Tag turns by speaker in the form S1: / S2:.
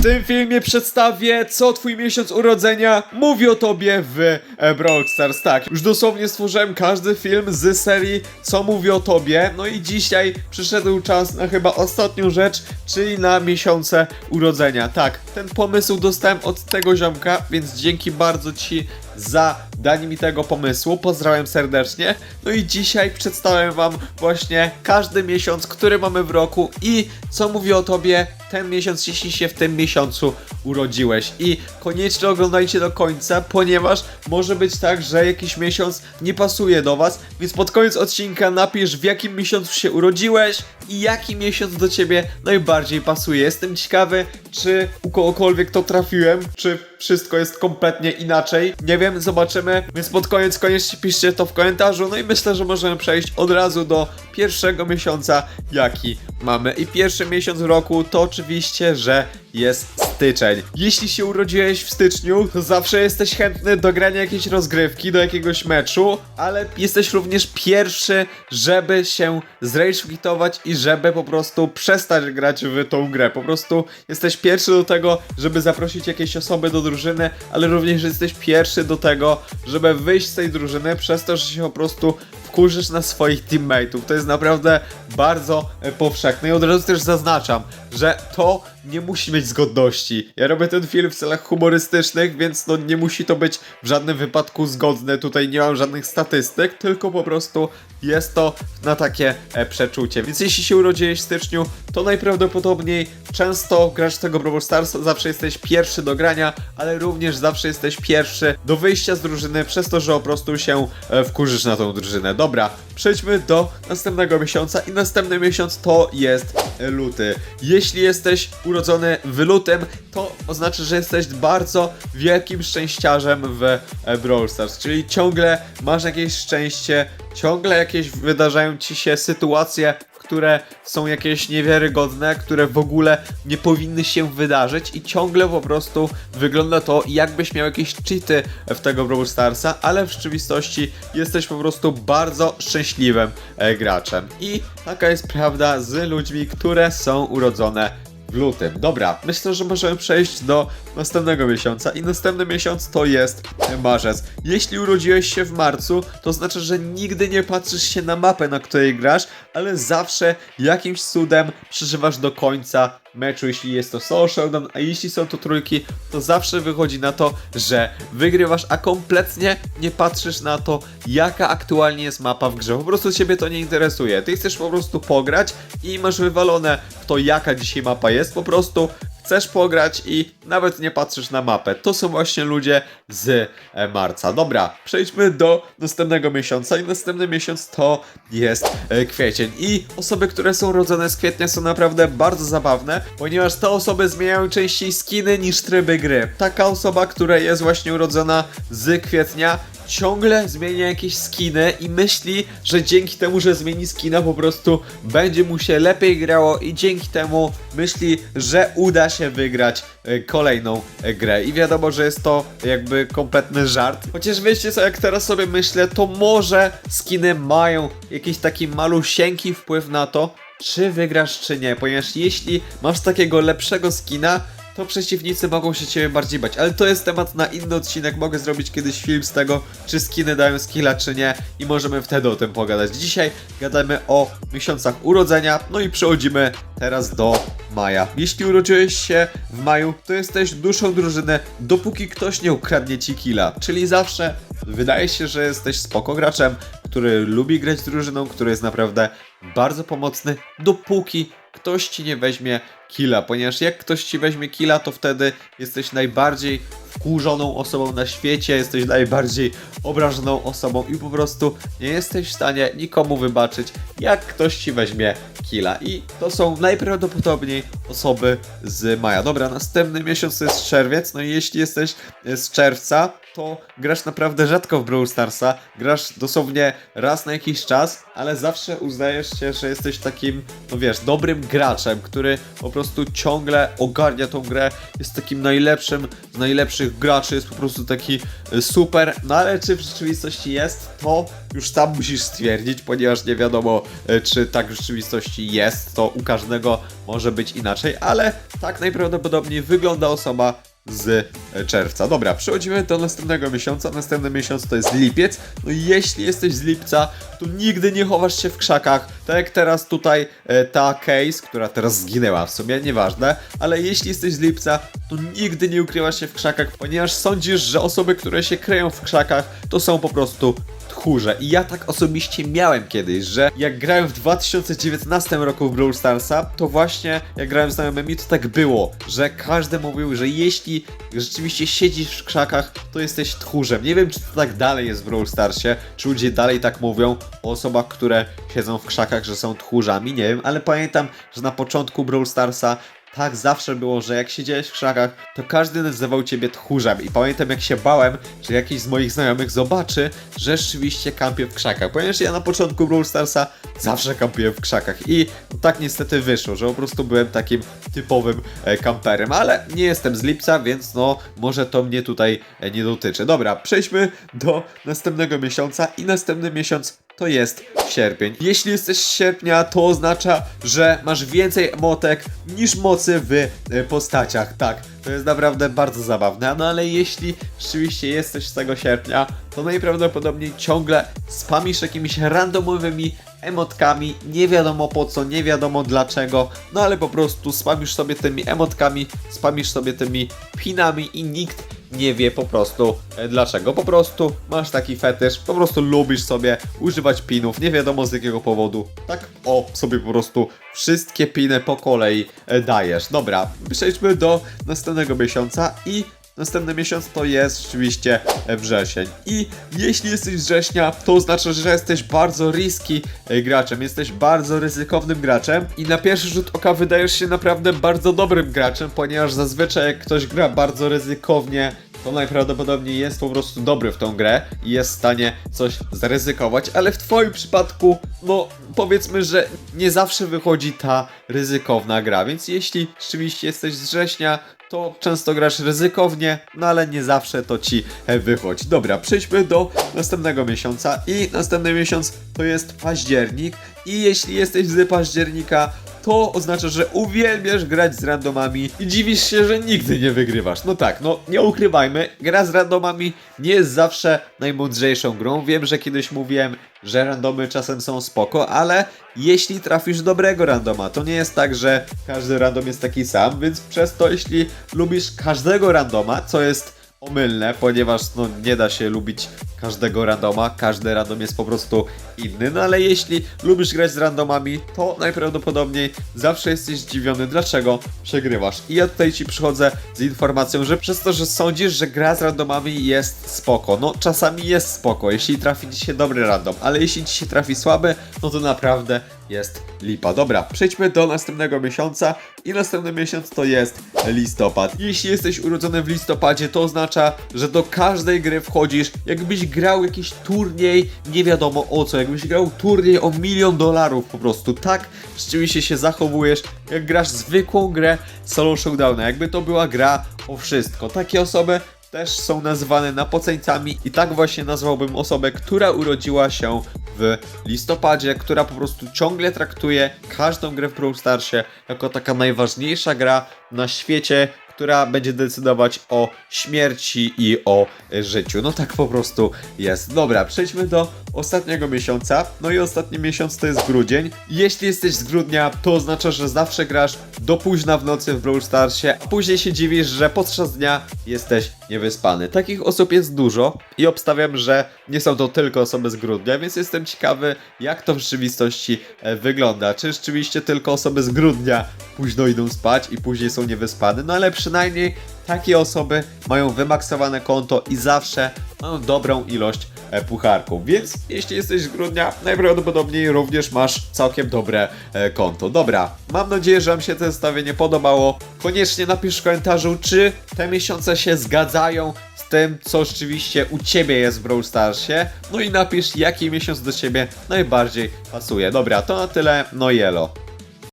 S1: W tym filmie przedstawię, co twój miesiąc urodzenia mówi o tobie w e, Brawl Stars. Tak, już dosłownie stworzyłem każdy film z serii, co mówi o tobie. No i dzisiaj przyszedł czas na chyba ostatnią rzecz, czyli na miesiące urodzenia. Tak, ten pomysł dostałem od tego ziomka, więc dzięki bardzo ci za danie mi tego pomysłu. Pozdrawiam serdecznie. No i dzisiaj przedstawiam wam właśnie każdy miesiąc, który mamy w roku i co mówi o tobie ten miesiąc, jeśli się w tym miesiącu urodziłeś. I koniecznie oglądajcie do końca, ponieważ może być tak, że jakiś miesiąc nie pasuje do was, więc pod koniec odcinka napisz w jakim miesiącu się urodziłeś i jaki miesiąc do ciebie najbardziej pasuje. Jestem ciekawy, czy u kogokolwiek to trafiłem, czy wszystko jest kompletnie inaczej. Nie wiem, zobaczymy, więc pod koniec koniecznie piszcie to w komentarzu. No i myślę, że możemy przejść od razu do pierwszego miesiąca, jaki mamy. I pierwszy miesiąc roku to oczywiście, że jest styczeń. Jeśli się urodziłeś w styczniu, to zawsze jesteś chętny do grania jakiejś rozgrywki, do jakiegoś meczu, ale jesteś również pierwszy, żeby się zrage-quitować i żeby po prostu przestać grać w tą grę. Po prostu jesteś pierwszy do tego, żeby zaprosić jakieś osoby do drużyny, ale również jesteś pierwszy do tego, żeby wyjść z tej drużyny przez to, że się po prostu wkurzysz na swoich teammateów. To jest naprawdę bardzo powszechne i od razu też zaznaczam, że to nie musi mieć zgodności. Ja robię ten film w celach humorystycznych, więc no nie musi to być w żadnym wypadku zgodne. Tutaj nie mam żadnych statystyk, tylko po prostu jest to na takie e, przeczucie. Więc jeśli się urodziłeś w styczniu, to najprawdopodobniej często grasz tego Brawl Stars, zawsze jesteś pierwszy do grania, ale również zawsze jesteś pierwszy do wyjścia z drużyny przez to, że po prostu się e, wkurzysz na tą drużynę. Dobra, przejdźmy do następnego miesiąca i następny miesiąc to jest e, luty. Jeśli jesteś urodzony w lutym, to oznacza, że jesteś bardzo wielkim szczęściarzem w e, Brawl Stars, czyli ciągle masz jakieś szczęście, ciągle jakieś wydarzają ci się sytuacje, które są jakieś niewiarygodne, które w ogóle nie powinny się wydarzyć i ciągle po prostu wygląda to jakbyś miał jakieś cheaty w tego Brawl Starsa, ale w rzeczywistości jesteś po prostu bardzo szczęśliwym e, graczem. I taka jest prawda z ludźmi, które są urodzone w lutym. Dobra, myślę, że możemy przejść do następnego miesiąca i następny miesiąc to jest marzec. Jeśli urodziłeś się w marcu, to znaczy, że nigdy nie patrzysz się na mapę, na której grasz, ale zawsze jakimś cudem przeżywasz do końca meczu, jeśli jest to solo showdown, a jeśli są to trójki, to zawsze wychodzi na to, że wygrywasz, a kompletnie nie patrzysz na to, jaka aktualnie jest mapa w grze. Po prostu ciebie to nie interesuje. Ty chcesz po prostu pograć i masz wywalone w to, jaka dzisiaj mapa jest. Po prostu chcesz pograć i nawet nie patrzysz na mapę. To są właśnie ludzie z e, marca. Dobra, przejdźmy do następnego miesiąca i następny miesiąc to jest e, kwiecień. I osoby, które są rodzone z kwietnia są naprawdę bardzo zabawne, ponieważ te osoby zmieniają częściej skiny niż tryby gry. Taka osoba, która jest właśnie urodzona z kwietnia, ciągle zmienia jakieś skiny i myśli, że dzięki temu, że zmieni skina po prostu będzie mu się lepiej grało i dzięki temu myśli, że uda się wygrać e, kolejną e, grę. I wiadomo, że jest to jakby kompletny żart. Chociaż wiecie co, jak teraz sobie myślę, to może skiny mają jakiś taki malusieńki wpływ na to, czy wygrasz, czy nie, ponieważ jeśli masz takiego lepszego skina, to przeciwnicy mogą się ciebie bardziej bać. Ale to jest temat na inny odcinek. Mogę zrobić kiedyś film z tego, czy skiny dają skilla, czy nie, i możemy wtedy o tym pogadać. Dzisiaj gadamy o miesiącach urodzenia, no i przechodzimy teraz do maja. Jeśli urodziłeś się w maju, to jesteś duszą drużyny, dopóki ktoś nie ukradnie ci killa. Czyli zawsze wydaje się, że jesteś spoko graczem, który lubi grać drużyną, który jest naprawdę bardzo pomocny, dopóki ktoś ci nie weźmie killa, ponieważ jak ktoś ci weźmie killa, to wtedy jesteś najbardziej wkurzoną osobą na świecie, jesteś najbardziej obrażoną osobą i po prostu nie jesteś w stanie nikomu wybaczyć, jak ktoś ci weźmie killa. I to są najprawdopodobniej osoby z maja. Dobra, następny miesiąc to jest czerwiec, no i jeśli jesteś z czerwca, to grasz naprawdę rzadko w Brawl Starsa, grasz dosłownie raz na jakiś czas, ale zawsze uznajesz się, że jesteś takim, no wiesz, dobrym graczem, który po prostu ciągle ogarnia tą grę, jest takim najlepszym z najlepszych graczy, jest po prostu taki e, super, no ale czy w rzeczywistości jest, to już sam musisz stwierdzić, ponieważ nie wiadomo, e, czy tak w rzeczywistości jest, to u każdego może być inaczej, ale tak najprawdopodobniej wygląda osoba z e, czerwca. Dobra, przechodzimy do następnego miesiąca. Następny miesiąc to jest lipiec. No jeśli jesteś z lipca, to nigdy nie chowasz się w krzakach. Tak jak teraz tutaj e, ta case, która teraz zginęła w sumie, nieważne, ale jeśli jesteś z lipca, to nigdy nie ukrywasz się w krzakach, ponieważ sądzisz, że osoby, które się kryją w krzakach, to są po prostu tchórze. I ja tak osobiście miałem kiedyś, że jak grałem w 2019 roku w Brawl Starsa, to właśnie jak grałem z znajomymi, to tak było, że każdy mówił, że jeśli rzeczywiście siedzisz w krzakach, to jesteś tchórzem. Nie wiem, czy to tak dalej jest w Brawl Starsie, czy ludzie dalej tak mówią o osobach, które siedzą w krzakach, że są tchórzami, nie wiem, ale pamiętam, że na początku Brawl Starsa tak zawsze było, że jak siedziałeś w krzakach, to każdy nazywał ciebie tchórzem. I pamiętam, jak się bałem, że jakiś z moich znajomych zobaczy, że rzeczywiście kampię w krzakach. Ponieważ ja na początku Brawl Starsa zawsze kampiłem w krzakach. I tak niestety wyszło, że po prostu byłem takim typowym e, kamperem. Ale nie jestem z lipca, więc no, może to mnie tutaj e, nie dotyczy. Dobra, przejdźmy do następnego miesiąca. I następny miesiąc to jest sierpień. Jeśli jesteś sierpnia, to oznacza, że masz więcej emotek niż mocy w e, postaciach. Tak, to jest naprawdę bardzo zabawne. No ale jeśli rzeczywiście jesteś z tego sierpnia, to najprawdopodobniej ciągle spamisz jakimiś randomowymi emotkami, nie wiadomo po co, nie wiadomo dlaczego, no ale po prostu spamisz sobie tymi emotkami, spamisz sobie tymi pinami i nikt nie wie po prostu e, dlaczego. Po prostu masz taki fetysz, po prostu lubisz sobie używać pinów, nie wiadomo z jakiego powodu. Tak o, sobie po prostu wszystkie piny po kolei e, dajesz. Dobra, przejdźmy do następnego miesiąca i Następny miesiąc to jest rzeczywiście wrzesień. I jeśli jesteś z września, to oznacza, że jesteś bardzo riski e, graczem, jesteś bardzo ryzykownym graczem i na pierwszy rzut oka wydajesz się naprawdę bardzo dobrym graczem, ponieważ zazwyczaj jak ktoś gra bardzo ryzykownie, to najprawdopodobniej jest po prostu dobry w tą grę i jest w stanie coś zaryzykować, ale w twoim przypadku, no powiedzmy, że nie zawsze wychodzi ta ryzykowna gra, więc jeśli rzeczywiście jesteś z września, to często grasz ryzykownie, no ale nie zawsze to ci wychodzi. Dobra, przejdźmy do następnego miesiąca i następny miesiąc to jest październik i jeśli jesteś z października, to oznacza, że uwielbiasz grać z randomami i dziwisz się, że nigdy nie wygrywasz. No tak, no nie ukrywajmy, gra z randomami nie jest zawsze najmądrzejszą grą. Wiem, że kiedyś mówiłem, że randomy czasem są spoko, ale jeśli trafisz dobrego randoma, to nie jest tak, że każdy random jest taki sam, więc przez to jeśli lubisz każdego randoma, co jest omylne, ponieważ no, nie da się lubić każdego randoma, każdy random jest po prostu inny, no ale jeśli lubisz grać z randomami, to najprawdopodobniej zawsze jesteś zdziwiony, dlaczego przegrywasz. I ja tutaj ci przychodzę z informacją, że przez to, że sądzisz, że gra z randomami jest spoko, no czasami jest spoko, jeśli trafi ci się dobry random, ale jeśli ci się trafi słaby, no to naprawdę jest lipa. Dobra, przejdźmy do następnego miesiąca i następny miesiąc to jest listopad. Jeśli jesteś urodzony w listopadzie, to oznacza, że do każdej gry wchodzisz, jakbyś grał jakiś turniej, nie wiadomo o co, jakbyś grał turniej o milion dolarów po prostu. Tak rzeczywiście się zachowujesz, jak grasz zwykłą grę solo showdowna, jakby to była gra o wszystko. Takie osoby też są nazywane napoceńcami i tak właśnie nazwałbym osobę, która urodziła się w listopadzie, która po prostu ciągle traktuje każdą grę w Brawl Starsie jako taka najważniejsza gra na świecie, która będzie decydować o śmierci i o życiu. No tak po prostu jest. Dobra, przejdźmy do ostatniego miesiąca. No i ostatni miesiąc to jest grudzień. Jeśli jesteś z grudnia, to oznacza, że zawsze grasz do późna w nocy w Brawl Starsie, a później się dziwisz, że podczas dnia jesteś niewyspany. Takich osób jest dużo i obstawiam, że nie są to tylko osoby z grudnia, więc jestem ciekawy, jak to w rzeczywistości e, wygląda. Czy rzeczywiście tylko osoby z grudnia późno idą spać i później są niewyspane? No ale przynajmniej takie osoby mają wymaksowane konto i zawsze mają dobrą ilość e, pucharków. Więc jeśli jesteś z grudnia, najprawdopodobniej również masz całkiem dobre e, konto. Dobra, mam nadzieję, że Wam się to zestawienie podobało. Koniecznie napisz w komentarzu, czy te miesiące się zgadzają z tym, co rzeczywiście u Ciebie jest w Brawl Starsie. No i napisz, jaki miesiąc do Ciebie najbardziej pasuje. Dobra, to na tyle. No jelo.